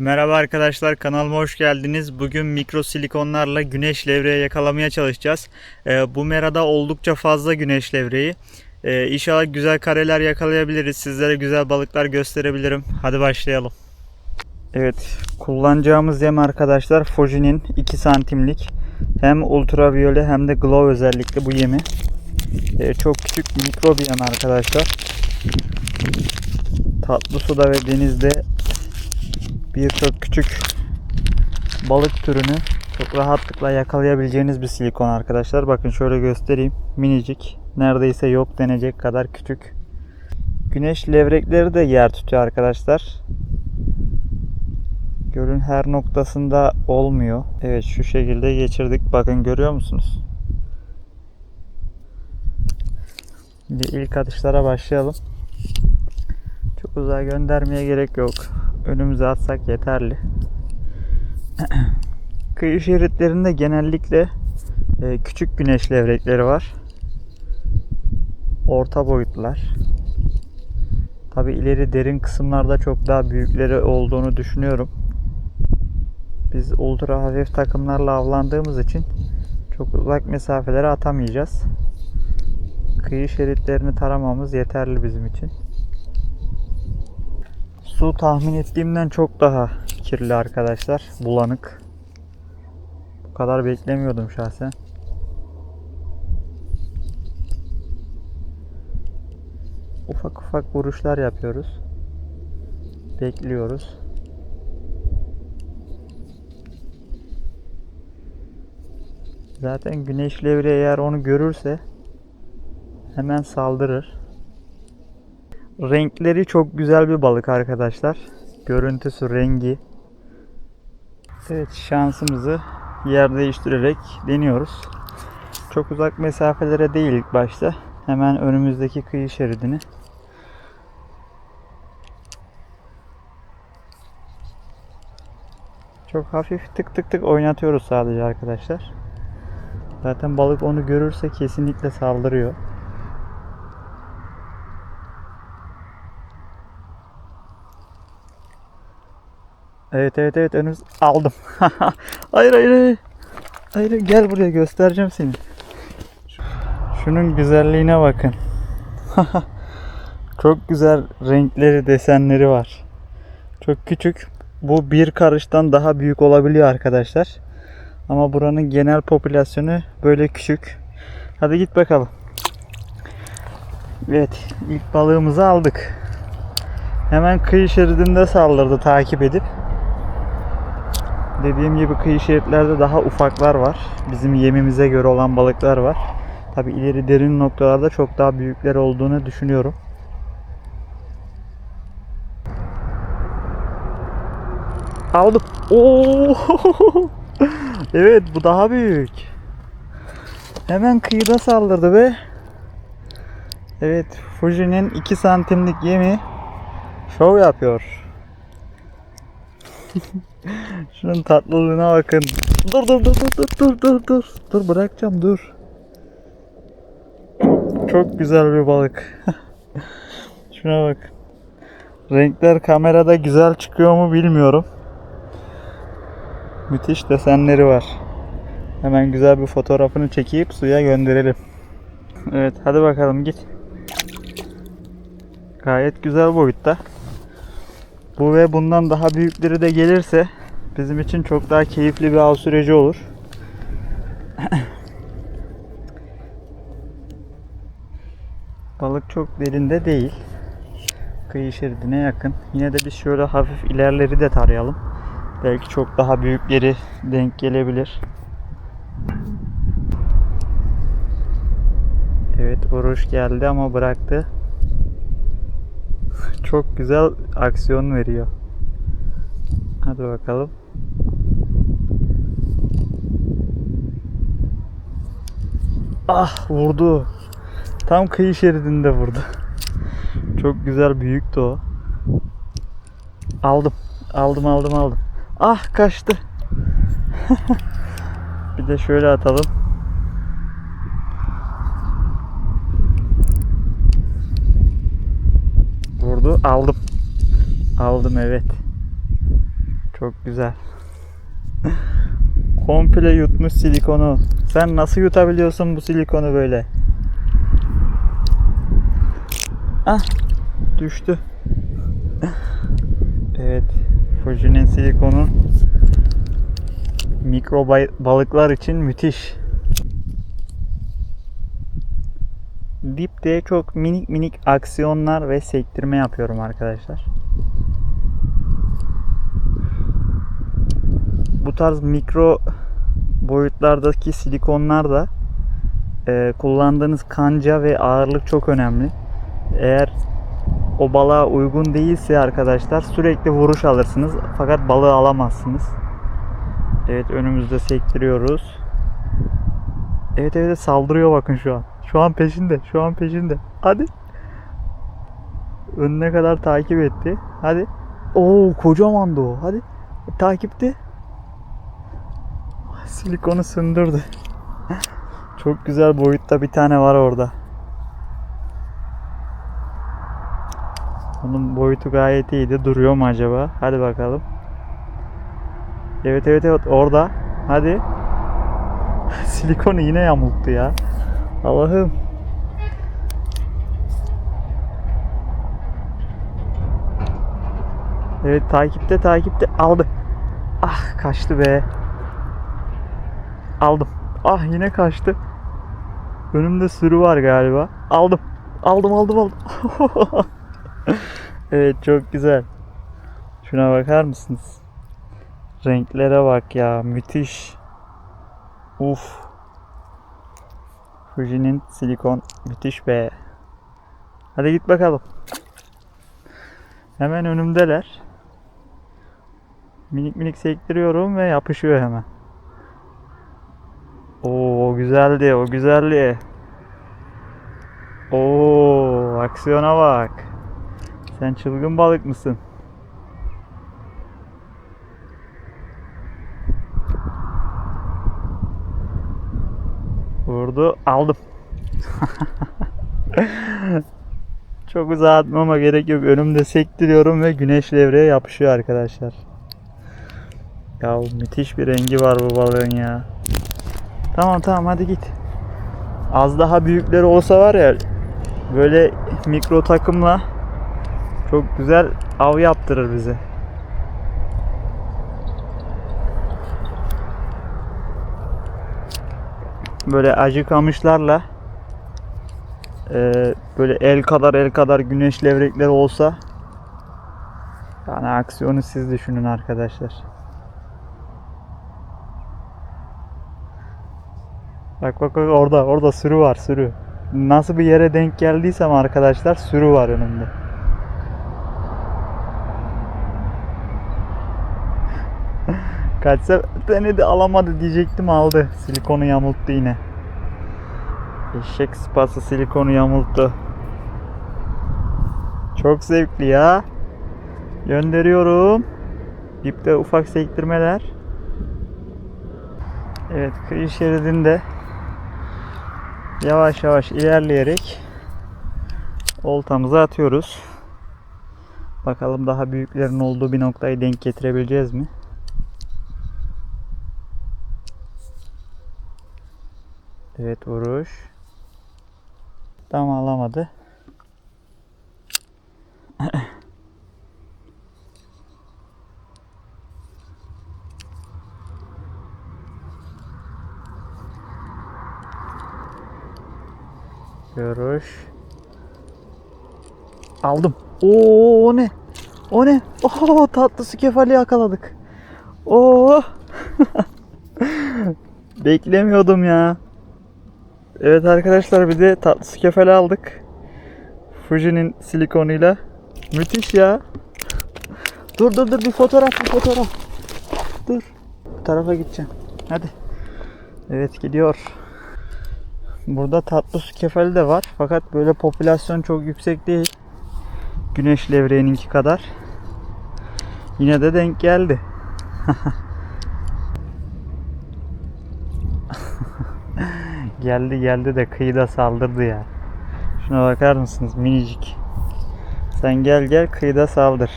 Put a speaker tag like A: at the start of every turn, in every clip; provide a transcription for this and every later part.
A: Merhaba arkadaşlar kanalıma hoş geldiniz. Bugün mikro silikonlarla güneş levreği yakalamaya çalışacağız. Ee, bu merada oldukça fazla güneş levreği. Ee, inşallah güzel kareler yakalayabiliriz. Sizlere güzel balıklar gösterebilirim. Hadi başlayalım. Evet kullanacağımız yem arkadaşlar Fuji'nin 2 santimlik hem ultraviyole hem de glow özellikle bu yemi. Ee, çok küçük mikro bir yem arkadaşlar. Tatlı suda ve denizde birçok küçük balık türünü çok rahatlıkla yakalayabileceğiniz bir silikon arkadaşlar. Bakın şöyle göstereyim. Minicik. Neredeyse yok denecek kadar küçük. Güneş levrekleri de yer tutuyor arkadaşlar. Gölün her noktasında olmuyor. Evet şu şekilde geçirdik. Bakın görüyor musunuz? Şimdi ilk atışlara başlayalım. Çok uzağa göndermeye gerek yok. Önümüze atsak yeterli. Kıyı şeritlerinde genellikle e, küçük güneş levrekleri var. Orta boyutlar. Tabi ileri derin kısımlarda çok daha büyükleri olduğunu düşünüyorum. Biz ultra hafif takımlarla avlandığımız için çok uzak mesafelere atamayacağız. Kıyı şeritlerini taramamız yeterli bizim için. Su tahmin ettiğimden çok daha kirli arkadaşlar. Bulanık. Bu kadar beklemiyordum şahsen. Ufak ufak vuruşlar yapıyoruz. Bekliyoruz. Zaten güneş levreği eğer onu görürse hemen saldırır. Renkleri çok güzel bir balık arkadaşlar. Görüntüsü, rengi. Evet şansımızı yer değiştirerek deniyoruz. Çok uzak mesafelere değil ilk başta. Hemen önümüzdeki kıyı şeridini. Çok hafif tık tık tık oynatıyoruz sadece arkadaşlar. Zaten balık onu görürse kesinlikle saldırıyor. Evet evet evet önümüz aldım. hayır hayır hayır. Hayır gel buraya göstereceğim seni. Şunun güzelliğine bakın. Çok güzel renkleri, desenleri var. Çok küçük. Bu bir karıştan daha büyük olabiliyor arkadaşlar. Ama buranın genel popülasyonu böyle küçük. Hadi git bakalım. Evet, ilk balığımızı aldık. Hemen kıyı şeridinde saldırdı takip edip. Dediğim gibi kıyı şeritlerde daha ufaklar var. Bizim yemimize göre olan balıklar var. Tabi ileri derin noktalarda çok daha büyükler olduğunu düşünüyorum. Aldım. Oo! evet bu daha büyük. Hemen kıyıda saldırdı be. Evet Fuji'nin 2 santimlik yemi şov yapıyor. Şunun tatlılığına bakın. Dur dur dur dur dur dur dur dur. Bırakacağım dur. Çok güzel bir balık. Şuna bak. Renkler kamerada güzel çıkıyor mu bilmiyorum. Müthiş desenleri var. Hemen güzel bir fotoğrafını çekip suya gönderelim. Evet hadi bakalım git. Gayet güzel boyutta. Bu ve bundan daha büyükleri de gelirse bizim için çok daha keyifli bir av süreci olur. Balık çok derinde değil. Kıyı şeridine yakın. Yine de biz şöyle hafif ilerleri de tarayalım. Belki çok daha büyükleri denk gelebilir. Evet vuruş geldi ama bıraktı. Çok güzel aksiyon veriyor. Hadi bakalım. Ah vurdu. Tam kıyı şeridinde vurdu. Çok güzel büyüktü o. Aldım. Aldım aldım aldım. Ah kaçtı. bir de şöyle atalım. Vurdu. Aldım. Aldım evet. Çok güzel. Komple yutmuş silikonu. Sen nasıl yutabiliyorsun bu silikonu böyle? Ah düştü. evet. Fuji'nin silikonu mikro balıklar için müthiş. Dipte çok minik minik aksiyonlar ve sektirme yapıyorum arkadaşlar. Bu tarz mikro boyutlardaki silikonlar da e, kullandığınız kanca ve ağırlık çok önemli. Eğer o balığa uygun değilse arkadaşlar sürekli vuruş alırsınız fakat balığı alamazsınız. Evet önümüzde sektiriyoruz. Evet evet saldırıyor bakın şu an. Şu an peşinde. Şu an peşinde. Hadi. Önüne kadar takip etti. Hadi. Oo kocamandı o. Hadi. Takipte. Silikonu sündürdü. Çok güzel boyutta bir tane var orada. Onun boyutu gayet iyiydi. Duruyor mu acaba? Hadi bakalım. Evet evet evet orada. Hadi. Silikonu yine yamulttu ya. Allah'ım. Evet takipte takipte aldı. Ah kaçtı be. Aldım. Ah yine kaçtı. Önümde sürü var galiba. Aldım. Aldım aldım aldım. evet çok güzel. Şuna bakar mısınız? Renklere bak ya müthiş. Uf. Fuji'nin silikon müthiş be. Hadi git bakalım. Hemen önümdeler. Minik minik sektiriyorum ve yapışıyor hemen. Oo güzeldi, o güzeldi. Oo aksiyona bak. Sen çılgın balık mısın? Vurdu, aldım. Çok uzağa atmama gerek yok. Önümde sektiriyorum ve güneş levreye yapışıyor arkadaşlar. Ya müthiş bir rengi var bu balığın ya. Tamam tamam hadi git. Az daha büyükleri olsa var ya böyle mikro takımla çok güzel av yaptırır bize. Böyle acı kamışlarla e, böyle el kadar el kadar güneş levrekleri olsa yani aksiyonu siz düşünün arkadaşlar. Bak bak bak orada orada sürü var sürü. Nasıl bir yere denk geldiysem arkadaşlar sürü var önümde. Kaçsa denedi alamadı diyecektim aldı. Silikonu yamulttu yine. Eşek sıpası silikonu yamulttu. Çok zevkli ya. Gönderiyorum. Dipte ufak sektirmeler. Evet kıyı şeridinde yavaş yavaş ilerleyerek oltamızı atıyoruz. Bakalım daha büyüklerin olduğu bir noktayı denk getirebileceğiz mi? Evet vuruş. Tam alamadı. Görüş. Aldım. Oo o ne? O ne? Oo tatlı su kefali yakaladık. Oo. Beklemiyordum ya. Evet arkadaşlar bir de tatlı su kefali aldık. Fuji'nin silikonuyla. Müthiş ya. Dur dur dur bir fotoğraf bir fotoğraf. Dur. Bu tarafa gideceğim. Hadi. Evet gidiyor. Burada tatlı su kefali de var. Fakat böyle popülasyon çok yüksek değil. Güneş levreğininki kadar. Yine de denk geldi. geldi geldi de kıyıda saldırdı ya. Şuna bakar mısınız minicik. Sen gel gel kıyıda saldır.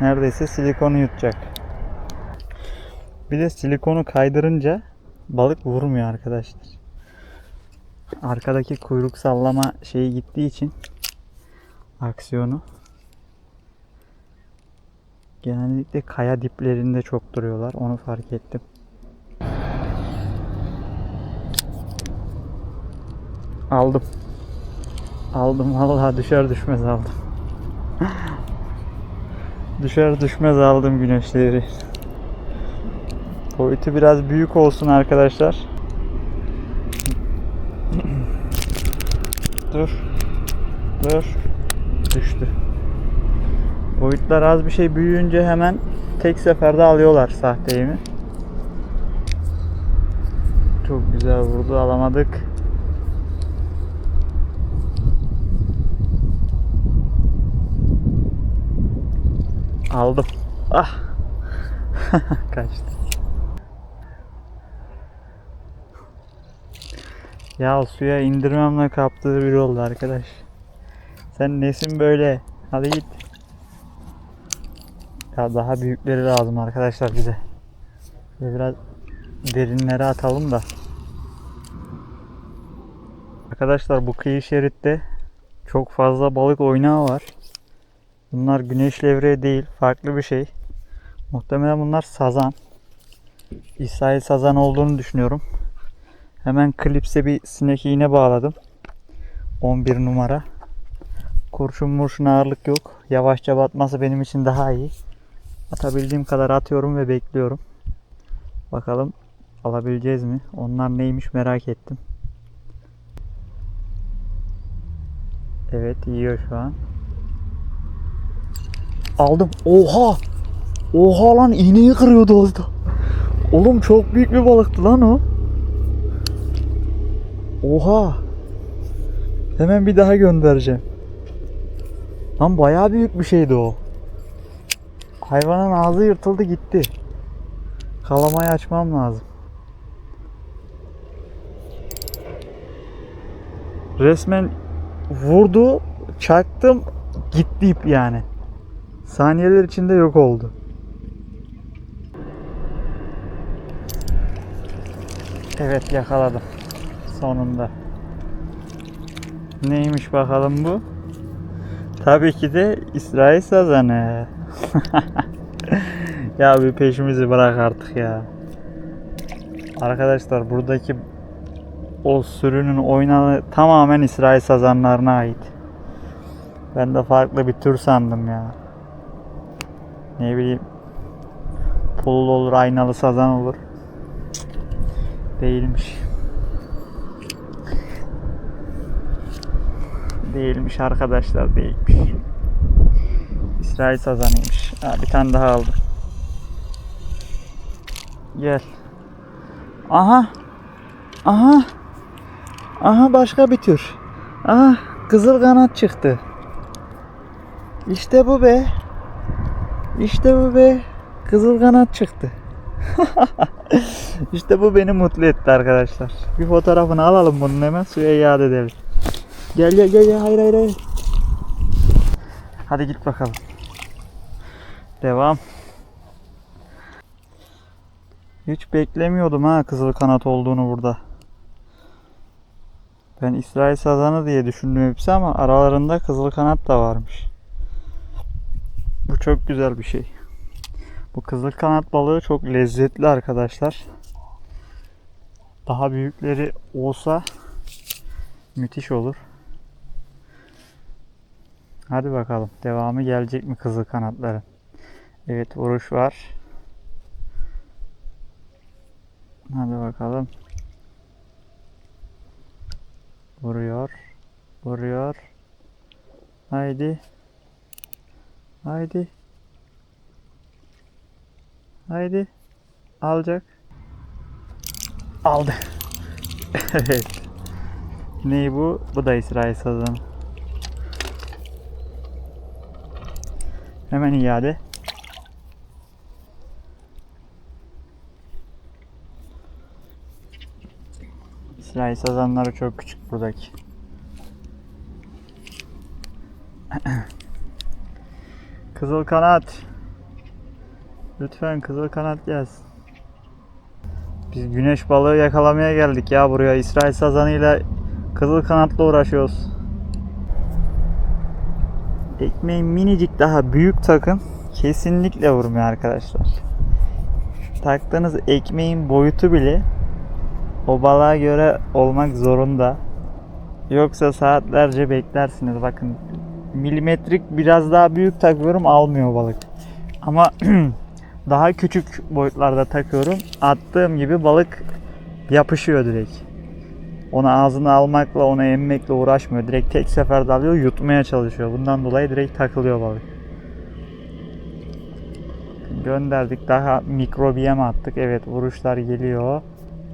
A: Neredeyse silikonu yutacak. Bir de silikonu kaydırınca balık vurmuyor arkadaşlar. Arkadaki kuyruk sallama şeyi gittiği için aksiyonu genellikle kaya diplerinde çok duruyorlar. Onu fark ettim. Aldım. Aldım vallahi düşer düşmez aldım. düşer düşmez aldım güneşleri. Boyutu biraz büyük olsun arkadaşlar. Dur. Dur. Düştü. Boyutlar az bir şey büyüyünce hemen tek seferde alıyorlar sahteyimi. Çok güzel vurdu alamadık. Aldım. Ah. Kaçtı. Ya suya indirmemle kaptığı bir oldu arkadaş. Sen nesin böyle? Hadi git. Ya daha büyükleri lazım arkadaşlar bize. Şöyle biraz derinlere atalım da. Arkadaşlar bu kıyı şeritte çok fazla balık oynağı var. Bunlar güneş levreği değil, farklı bir şey. Muhtemelen bunlar sazan. İsrail sazan olduğunu düşünüyorum. Hemen klipse bir sinek iğne bağladım. 11 numara. Kurşun murşun ağırlık yok. Yavaşça batması benim için daha iyi. Atabildiğim kadar atıyorum ve bekliyorum. Bakalım alabileceğiz mi? Onlar neymiş merak ettim. Evet yiyor şu an. Aldım. Oha! Oha lan iğneyi kırıyordu az da. Oğlum çok büyük bir balıktı lan o. Oha! Hemen bir daha göndereceğim. Lan bayağı büyük bir şeydi o. Hayvanın ağzı yırtıldı gitti. Kalamayı açmam lazım. Resmen vurdu, çaktım, gitti ip yani. Saniyeler içinde yok oldu. Evet yakaladım. Sonunda. Neymiş bakalım bu? Tabii ki de İsrail sazanı. ya bir peşimizi bırak artık ya. Arkadaşlar buradaki o sürünün oynağı tamamen İsrail sazanlarına ait. Ben de farklı bir tür sandım ya. Ne bileyim pullu olur, aynalı sazan olur. Değilmiş. Değilmiş arkadaşlar değilmiş. İsrail sazanıymış. Ha, bir tane daha aldım. Gel. Aha. Aha. Aha başka bir tür. Aha kızıl kanat çıktı. İşte bu be. İşte bu be. Kızıl kanat çıktı. işte bu beni mutlu etti arkadaşlar. Bir fotoğrafını alalım bunun hemen suya iade edelim. Gel gel gel gel hayır hayır hayır. Hadi git bakalım. Devam. Hiç beklemiyordum ha kızıl kanat olduğunu burada. Ben İsrail sazanı diye düşündüm hepsi ama aralarında kızıl kanat da varmış. Bu çok güzel bir şey. Bu kızıl kanat balığı çok lezzetli arkadaşlar. Daha büyükleri olsa müthiş olur. Hadi bakalım. Devamı gelecek mi kızıl kanatların? Evet vuruş var. Hadi bakalım. Vuruyor. Vuruyor. Haydi. Haydi. Haydi. Alacak. Aldı. evet. Ney bu? Bu da İsrail sazanı. Hemen iade. İsrail sazanları çok küçük buradaki. Kızıl kanat. Lütfen kızıl kanat gelsin. Biz güneş balığı yakalamaya geldik ya buraya. İsrail sazanıyla kızıl kanatla uğraşıyoruz. Ekmeğin minicik daha büyük takın kesinlikle vurmuyor arkadaşlar. Taktığınız ekmeğin boyutu bile o balığa göre olmak zorunda. Yoksa saatlerce beklersiniz. Bakın milimetrik biraz daha büyük takıyorum almıyor balık. Ama daha küçük boyutlarda takıyorum. Attığım gibi balık yapışıyor direkt. Onu ağzına almakla, onu emmekle uğraşmıyor. Direkt tek seferde alıyor, yutmaya çalışıyor. Bundan dolayı direkt takılıyor balık. Gönderdik. Daha mikrobiyem attık. Evet, vuruşlar geliyor.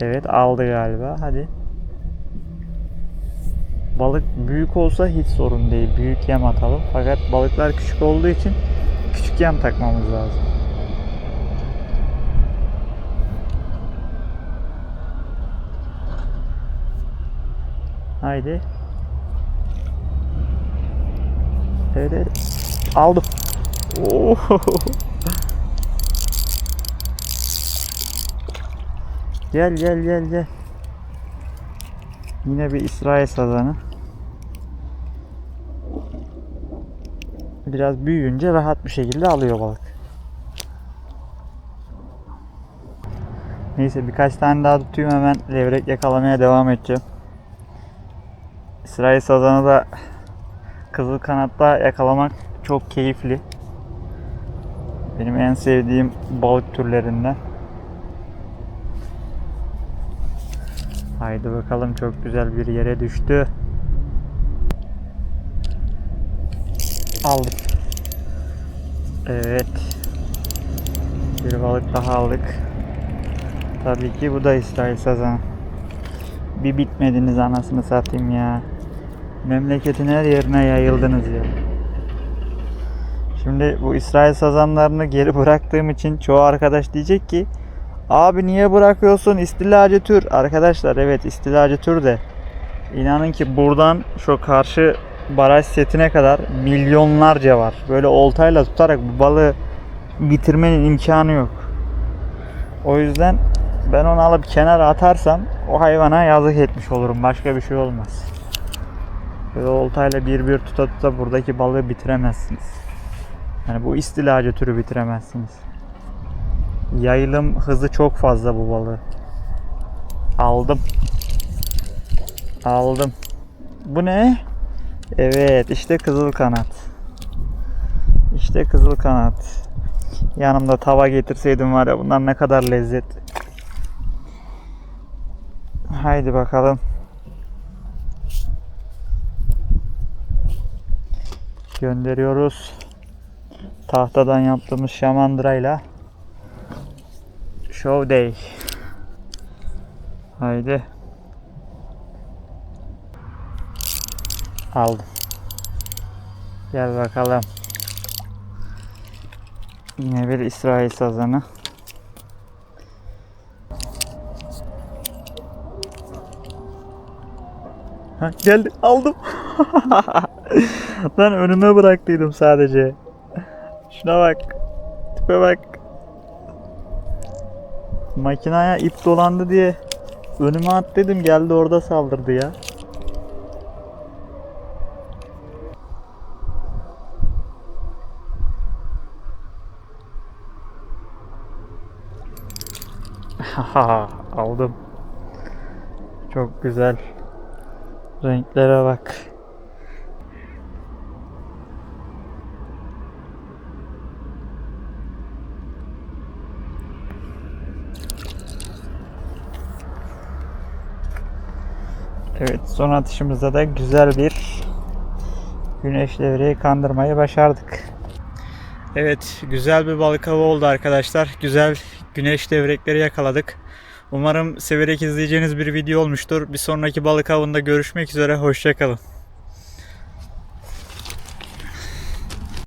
A: Evet, aldı galiba. Hadi. Balık büyük olsa hiç sorun değil. Büyük yem atalım. Fakat balıklar küçük olduğu için küçük yem takmamız lazım. Haydi. Evet, evet. Aldım. Oo. Gel gel gel gel. Yine bir İsrail sazanı. Biraz büyüyünce rahat bir şekilde alıyor balık. Neyse birkaç tane daha tutayım hemen levrek yakalamaya devam edeceğim. İsrail sazanı da kızıl kanatta yakalamak çok keyifli. Benim en sevdiğim balık türlerinden. Haydi bakalım çok güzel bir yere düştü. Aldık. Evet. Bir balık daha aldık. Tabii ki bu da İsrail sazanı. Bir bitmediniz anasını satayım ya. Memleketin her yerine yayıldınız ya. Şimdi bu İsrail sazanlarını geri bıraktığım için çoğu arkadaş diyecek ki Abi niye bırakıyorsun istilacı tür? Arkadaşlar evet istilacı tür de inanın ki buradan şu karşı baraj setine kadar milyonlarca var. Böyle oltayla tutarak bu balığı bitirmenin imkanı yok. O yüzden ben onu alıp kenara atarsam o hayvana yazık etmiş olurum. Başka bir şey olmaz. Böyle oltayla bir bir tuta tuta buradaki balığı bitiremezsiniz. Yani bu istilacı türü bitiremezsiniz. Yayılım hızı çok fazla bu balığı. Aldım. Aldım. Bu ne? Evet işte kızıl kanat. İşte kızıl kanat. Yanımda tava getirseydim var ya bunlar ne kadar lezzetli. Haydi bakalım. Gönderiyoruz. Tahtadan yaptığımız şamandırayla. Show day. Haydi. Aldım. Gel bakalım. Yine bir İsrail sazanı. Ha, geldi aldım. Lan önüme bıraktıydım sadece. Şuna bak. Tipe bak. Makinaya ip dolandı diye önüme at dedim geldi orada saldırdı ya. Haha aldım. Çok güzel. Renklere bak. Evet son atışımızda da güzel bir güneş levreyi kandırmayı başardık. Evet güzel bir balık avı oldu arkadaşlar. Güzel güneş levrekleri yakaladık. Umarım severek izleyeceğiniz bir video olmuştur. Bir sonraki balık avında görüşmek üzere. Hoşçakalın.